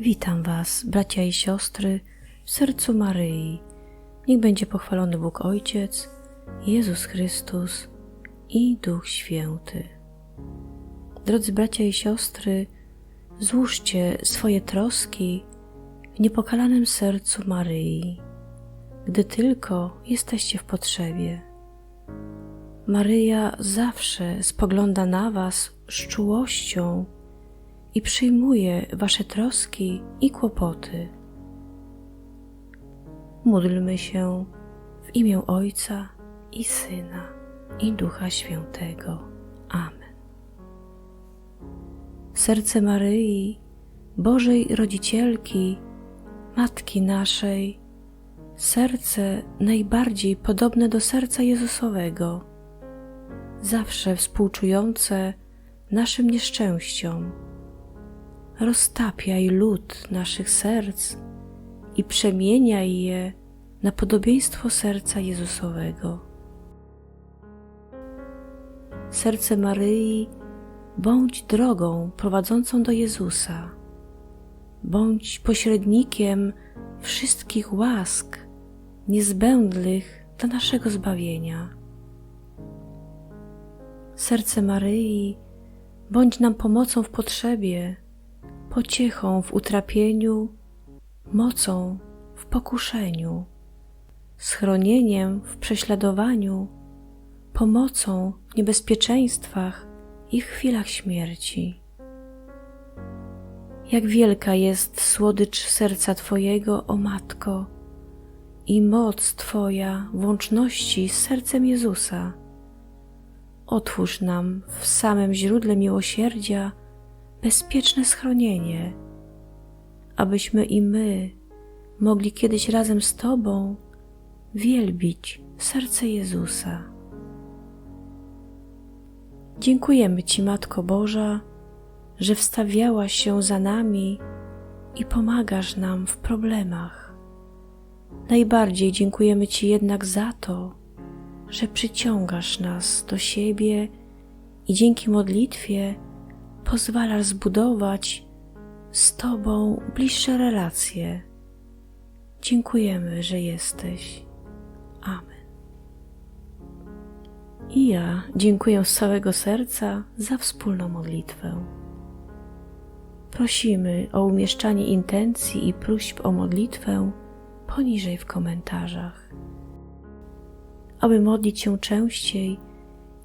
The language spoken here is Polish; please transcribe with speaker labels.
Speaker 1: Witam Was, bracia i siostry, w sercu Maryi. Niech będzie pochwalony Bóg Ojciec, Jezus Chrystus i Duch Święty. Drodzy bracia i siostry, złóżcie swoje troski w niepokalanym sercu Maryi, gdy tylko jesteście w potrzebie. Maryja zawsze spogląda na Was z czułością i przyjmuje Wasze troski i kłopoty. Módlmy się w imię Ojca i Syna i Ducha Świętego. Amen. Serce Maryi, Bożej Rodzicielki, Matki naszej, serce najbardziej podobne do serca Jezusowego, zawsze współczujące naszym nieszczęściom. Roztapiaj lód naszych serc i przemieniaj je na podobieństwo serca Jezusowego. Serce Maryi, bądź drogą prowadzącą do Jezusa. Bądź pośrednikiem wszystkich łask niezbędnych dla naszego zbawienia. Serce Maryi, bądź nam pomocą w potrzebie, pociechą w utrapieniu, mocą w pokuszeniu, schronieniem w prześladowaniu, pomocą w niebezpieczeństwach i chwilach śmierci. Jak wielka jest słodycz serca Twojego, o Matko, i moc Twoja w łączności z sercem Jezusa. Otwórz nam w samym źródle miłosierdzia bezpieczne schronienie, abyśmy i my mogli kiedyś razem z Tobą wielbić serce Jezusa. Dziękujemy Ci, Matko Boża, że wstawiałaś się za nami i pomagasz nam w problemach. Najbardziej dziękujemy Ci jednak za to, że przyciągasz nas do siebie i dzięki modlitwie pozwalasz zbudować z Tobą bliższe relacje. Dziękujemy, że jesteś. Amen. I ja dziękuję z całego serca za wspólną modlitwę. Prosimy o umieszczanie intencji i próśb o modlitwę poniżej w komentarzach. Aby modlić się częściej